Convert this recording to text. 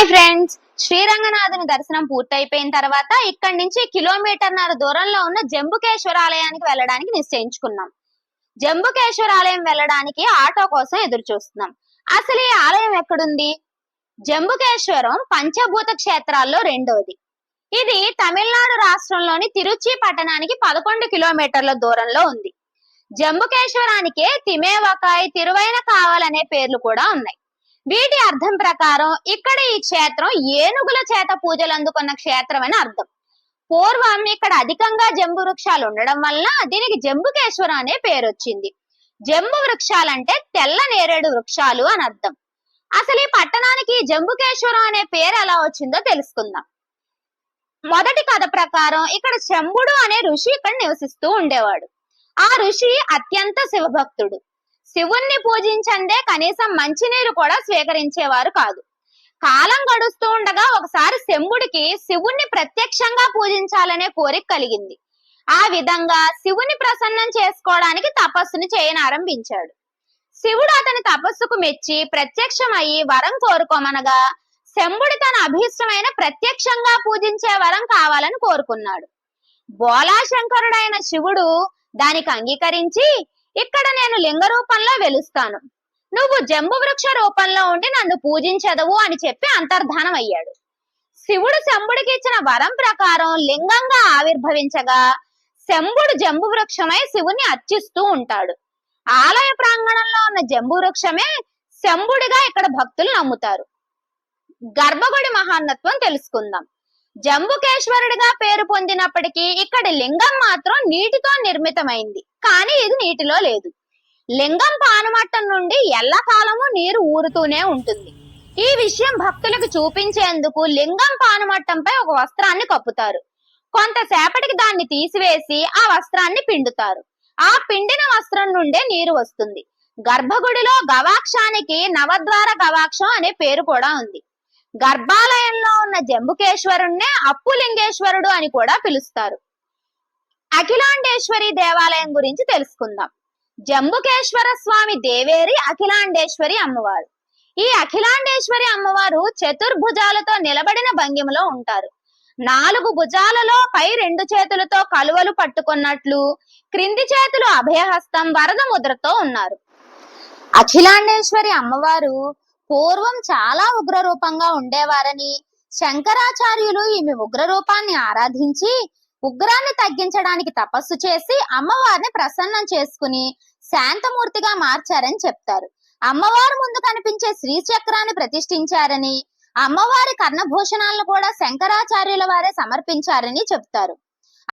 Hi friends. శ్రీరంగనాథుని దర్శనం పూర్తయిపోయిన తర్వాత ఇక్కడి నుంచి కిలోమీటర్న్నర దూరంలో ఉన్న జంబుకేశ్వర ఆలయానికి వెళ్ళడానికి నిశ్చయించుకున్నాం. జంబుకేశ్వర ఆలయం వెళ్ళడానికి ఆటో కోసం ఎదురు చూస్తున్నాం అసలు ఈ ఆలయం ఎక్కడుంది? జంబుకేశ్వరం పంచభూత క్షేత్రాల్లో రెండోది. ఇది తమిళనాడు రాష్ట్రంలోని తిరుచి పట్టణానికి పదకొండు కిలోమీటర్ల దూరంలో ఉంది. జంబుకేశ్వరానికి తిమేవకాయ్ తిరువైన కావాలనే పేర్లు కూడా ఉన్నాయి. వీటి అర్థం ప్రకారం ఇక్కడ ఈ క్షేత్రం ఏనుగుల చేత పూజలు అందుకున్న క్షేత్రం అని అర్థం. పూర్వం ఇక్కడ అధికంగా జంబు వృక్షాలు ఉండడం వల్ల దీనికి జంబుకేశ్వరం అనే పేరు వచ్చింది. జంబు వృక్షాలంటే తెల్ల నేరేడు వృక్షాలు అని అర్థం. అసలు ఈ పట్టణానికి జంబుకేశ్వరం అనే పేరు ఎలా వచ్చిందో తెలుసుకుందాం. మొదటి కథ ప్రకారం ఇక్కడ శంభుడు అనే ఋషి ఇక్కడ నివసిస్తూ ఉండేవాడు. ఆ ఋషి అత్యంత శివభక్తుడు. శివుణ్ణి పూజించందే కనీసం మంచినీరు కూడా స్వీకరించేవారు కాదు. కాలం గడుస్తూ ఉండగా ఒకసారి శంభుడికి శివుణ్ణి ప్రత్యక్షంగా పూజించాలనే కోరిక కలిగింది. ఆ విధంగా శివుని ప్రసన్నం చేసుకోవడానికి తపస్సును చేయనారంభించాడు. శివుడు అతని తపస్సుకు మెచ్చి ప్రత్యక్షమయ్యి వరం కోరుకోమనగా శంభుడి తన అభీష్టమైన ప్రత్యక్షంగా పూజించే వరం కావాలని కోరుకున్నాడు. బోలాశంకరుడైన శివుడు దానికి అంగీకరించి ఇక్కడ నేను లింగ రూపంలో వెలుస్తాను. నువ్వు జంబు వృక్ష రూపంలో ఉండి నన్ను పూజించదవు అని చెప్పి అంతర్ధానం అయ్యాడు. శివుడు శంభుడికి ఇచ్చిన వరం ప్రకారం లింగంగా ఆవిర్భవించగా శంభుడు జంబు వృక్షమై శివుని అర్చిస్తూ ఉంటాడు. ఆలయ ప్రాంగణంలో ఉన్న జంబు వృక్షమే శంభుడిగా ఇక్కడ భక్తులు నమ్ముతారు. గర్భగుడి మహాన్నత్వం తెలుసుకుందాం. జంబుకేశ్వరుడిగా పేరు పొందినప్పటికీ ఇక్కడి లింగం మాత్రం నీటితో నిర్మితమైంది. కానీ ఇది నీటిలో లేదు. లింగం పానుమట్టం నుండి ఎల్లకాలము నీరు ఊరుతూనే ఉంటుంది. ఈ విషయం భక్తులకు చూపించేందుకు లింగం పానుమట్టంపై ఒక వస్త్రాన్ని కప్పుతారు. కొంతసేపటికి దాన్ని తీసివేసి ఆ వస్త్రాన్ని పిండుతారు. ఆ పిండిన వస్త్రం నుండే నీరు వస్తుంది. గర్భగుడిలో గవాక్షానికి నవద్వార గవాక్షం అనే పేరు కూడా ఉంది. గర్భాలయంలో ఉన్న జంబుకేశ్వరుణ్ణే అప్పులింగేశ్వరుడు అని కూడా పిలుస్తారు. అఖిలాండేశ్వరి దేవాలయం గురించి తెలుసుకుందాం. జంబుకేశ్వర స్వామి దేవేరి అఖిలాండేశ్వరి అమ్మవారు. ఈ అఖిలాండేశ్వరి అమ్మవారు చతుర్భుజాలతో నిలబడిన భంగిమలో ఉంటారు. నాలుగు భుజాలలో పై రెండు చేతులతో కలువలు పట్టుకున్నట్లు క్రింది చేతులు అభయహస్తం వరద ముద్రతో ఉన్నారు. అఖిలాండేశ్వరి అమ్మవారు పూర్వం చాలా ఉగ్ర రూపంగా ఉండేవారని శంకరాచార్యులు ఈమె ఉగ్ర రూపాన్ని ఆరాధించి ఉగ్రాన్ని తగ్గించడానికి తపస్సు చేసి అమ్మవారిని ప్రసన్నం చేసుకుని శాంతమూర్తిగా మార్చారని చెప్తారు. అమ్మవారు ముందు కనిపించే శ్రీచక్రాన్ని ప్రతిష్ఠించారని అమ్మవారి కర్ణభూషణాలను కూడా శంకరాచార్యుల వారే సమర్పించారని చెప్తారు.